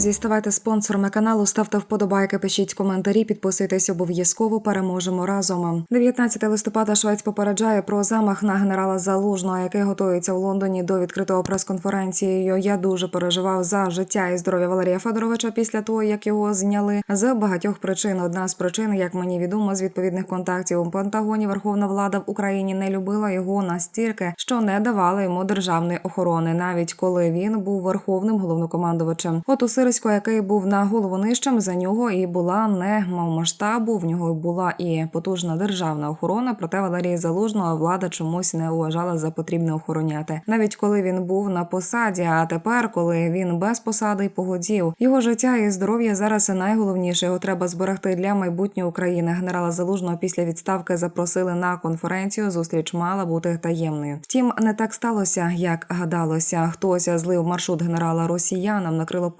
Друзі, ставайте спонсорами каналу, ставте вподобайки, пишіть коментарі, підписуйтесь обов'язково. Переможемо разом. 19 листопада Швець попереджає про замах на генерала Залужного, який готується у Лондоні до відкритого прес-конференції. Я дуже переживав за життя і здоров'я Валерія Федоровича після того, як його зняли з багатьох причин. Одна з причин, як мені відомо, з відповідних контактів у Пентагоні Верховна Влада в Україні не любила його настільки, що не давала йому державної охорони, навіть коли він був верховним головнокомандувачем. От у Сирисько, який був на голову нижчим, за нього і була не мав масштабу. В нього була і потужна державна охорона. Проте Валерія Залужного влада чомусь не вважала за потрібне охороняти, навіть коли він був на посаді. А тепер, коли він без посади й погодів, його життя і здоров'я зараз найголовніше. Його треба зберегти для майбутньої України. Генерала Залужного після відставки запросили на конференцію. Зустріч мала бути таємною. Втім, не так сталося, як гадалося. Хтось злив маршрут генерала росіянам, накрило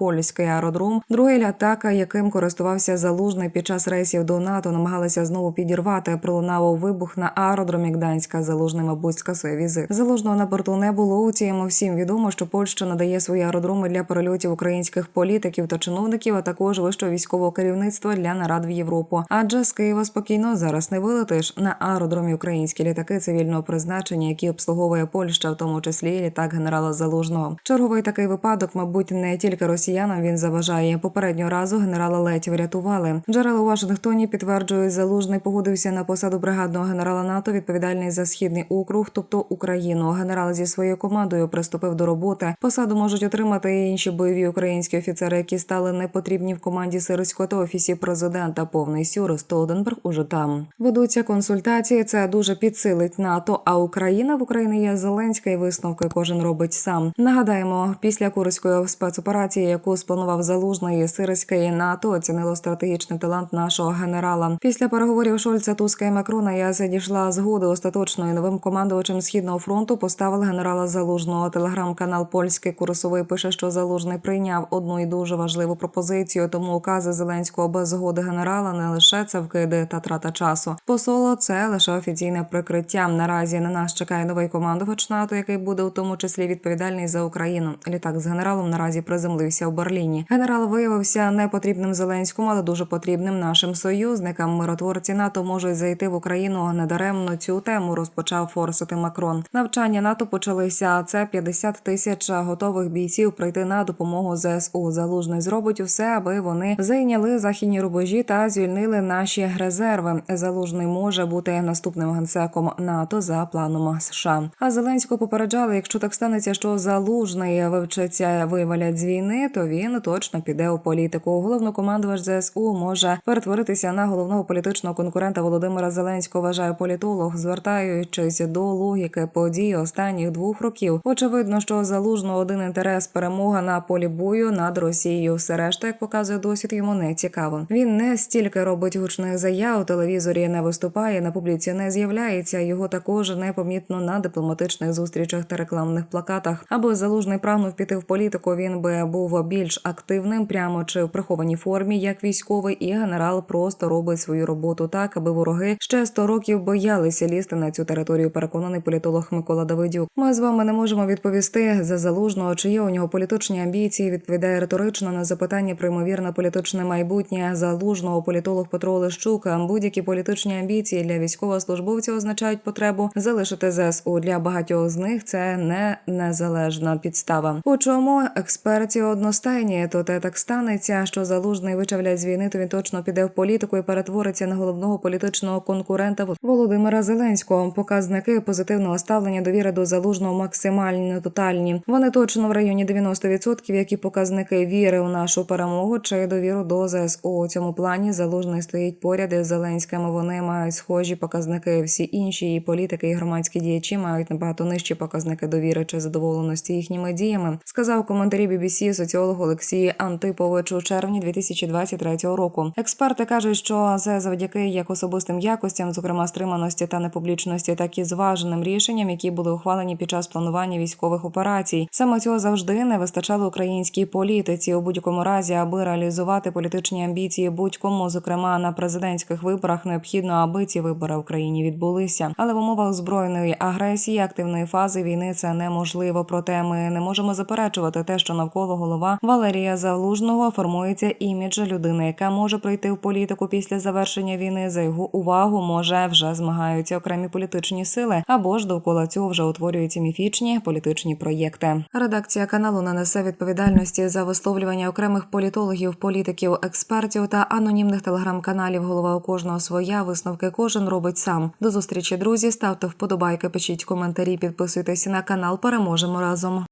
польський аеродром. Другий літак, яким користувався залужний під час рейсів до НАТО, намагалися знову підірвати. Пролунав вибух на аеродромі Гданська. Залужний, мабуть, скасує візит. Залужного на борту не було. Утім, всім відомо, що Польща надає свої аеродроми для перельотів українських політиків та чиновників, а також вищого військового керівництва для нарад в Європу. Адже з Києва спокійно зараз не вилетиш на аеродромі українські літаки цивільного призначення, які обслуговує Польща, в тому числі літак генерала Залужного. Черговий такий випадок, мабуть, не тільки росіянам він заважає. Попереднього разу генерала ледь врятували. Джерела у Вашингтоні підтверджують, залужний погодився на посаду бригадного генерала НАТО, відповідальний за східний округ, тобто Україну. Генерал зі своєю командою приступив до роботи. Посаду можуть отримати і інші бойові українські офіцери, які стали непотрібні в команді Сирського та офісі президента. Повний сюр Столденберг уже там. Ведуться консультації. Це дуже підсилить НАТО. А Україна в Україні є Зеленська і висновки кожен робить сам. Нагадаємо, після курської спецоперації, яку спланував залужний Сирська і НАТО, оцінило стратегічний талант нашого генерала. Після переговорів Шольца, Туска і Макрона ЯС дійшла згоди остаточної новим командувачем східного фронту. Поставили генерала Залужного. Телеграм-канал Польський курсовий пише, що залужний прийняв одну і дуже важливу пропозицію. Тому укази Зеленського без згоди генерала не лише це вкиди та трата часу. Посоло це лише офіційне прикриття. Наразі на нас чекає новий командувач НАТО, який буде у тому числі відповідальний за Україну. Літак з генералом наразі приземлився у Берліні. Генерал виявився непотрібним Зеленському, але дуже потрібним нашим союзникам. Миротворці НАТО можуть зайти в Україну недаремно. Цю тему розпочав форсити Макрон. Навчання НАТО почалися. Це 50 тисяч готових бійців прийти на допомогу ЗСУ. Залужний зробить усе, аби вони зайняли західні рубежі та звільнили наші резерви. Залужний може бути наступним генсеком НАТО за планом США. А Зеленського попереджали, якщо так станеться, що залужний вивчиться вивалять з війни, то він точно піде у політику. Головнокомандувач ЗСУ може перетворитися на головного політичного конкурента Володимира Зеленського. Вважає політолог, звертаючись до логіки подій останніх двох років. Очевидно, що залужно один інтерес перемога на полі бою над Росією. Все решта, як показує досвід, йому не цікаво. Він не стільки робить гучних заяв у телевізорі, не виступає на публіці, не з'являється. Його також непомітно на дипломатичних зустрічах та рекламних плакатах. Аби залужний прагнув піти в політику, він би був більш активним, прямо чи в прихованій формі, як військовий, і генерал просто робить свою роботу так, аби вороги ще 100 років боялися лізти на цю територію. Переконаний політолог Микола Давидюк. Ми з вами не можемо відповісти за залужного, чи є у нього політичні амбіції. Відповідає риторично на запитання про ймовірне політичне майбутнє залужного політолог Петро Олещук. Будь-які політичні амбіції для військовослужбовців означають потребу залишити ЗСУ. Для багатьох з них це не незалежна підстава. У чому експерті одностайні, то те так станеться, що залужний вичавлять з війни, то він точно піде в політику і перетвориться на головного політичного конкурента Володимира Зеленського. Показники позитивного ставлення довіри до залужного максимально тотальні. Вони точно в районі 90%, які показники віри у нашу перемогу чи довіру до ЗСУ. У цьому плані залужний стоїть поряд із Зеленським. Вони мають схожі показники. Всі інші і політики і громадські діячі мають набагато нижчі показники довіри чи задоволеності їхніми діями. Сказав коментарі BBC соціолог Олексій Антипович у червні 2023 року. Експерти кажуть, що це завдяки як особистим якостям, зокрема стриманості та непублічності, так і зваженим рішенням, які були ухвалені під час планування військових операцій. Саме цього завжди не вистачало українській політиці у будь-якому разі, аби реалізувати політичні амбіції будь-кому, зокрема на президентських виборах, необхідно, аби ці вибори в Україні відбулися. Але в умовах збройної агресії, активної фази війни це неможливо. Проте ми не можемо заперечувати те, що навколо голова Валерій Валерія Залужного формується імідж людини, яка може прийти в політику після завершення війни. За його увагу може вже змагаються окремі політичні сили, або ж довкола цього вже утворюються міфічні політичні проєкти. Редакція каналу не несе відповідальності за висловлювання окремих політологів, політиків, експертів та анонімних телеграм-каналів. Голова у кожного своя висновки кожен робить сам. До зустрічі, друзі. Ставте вподобайки, пишіть коментарі, підписуйтесь на канал. Переможемо разом.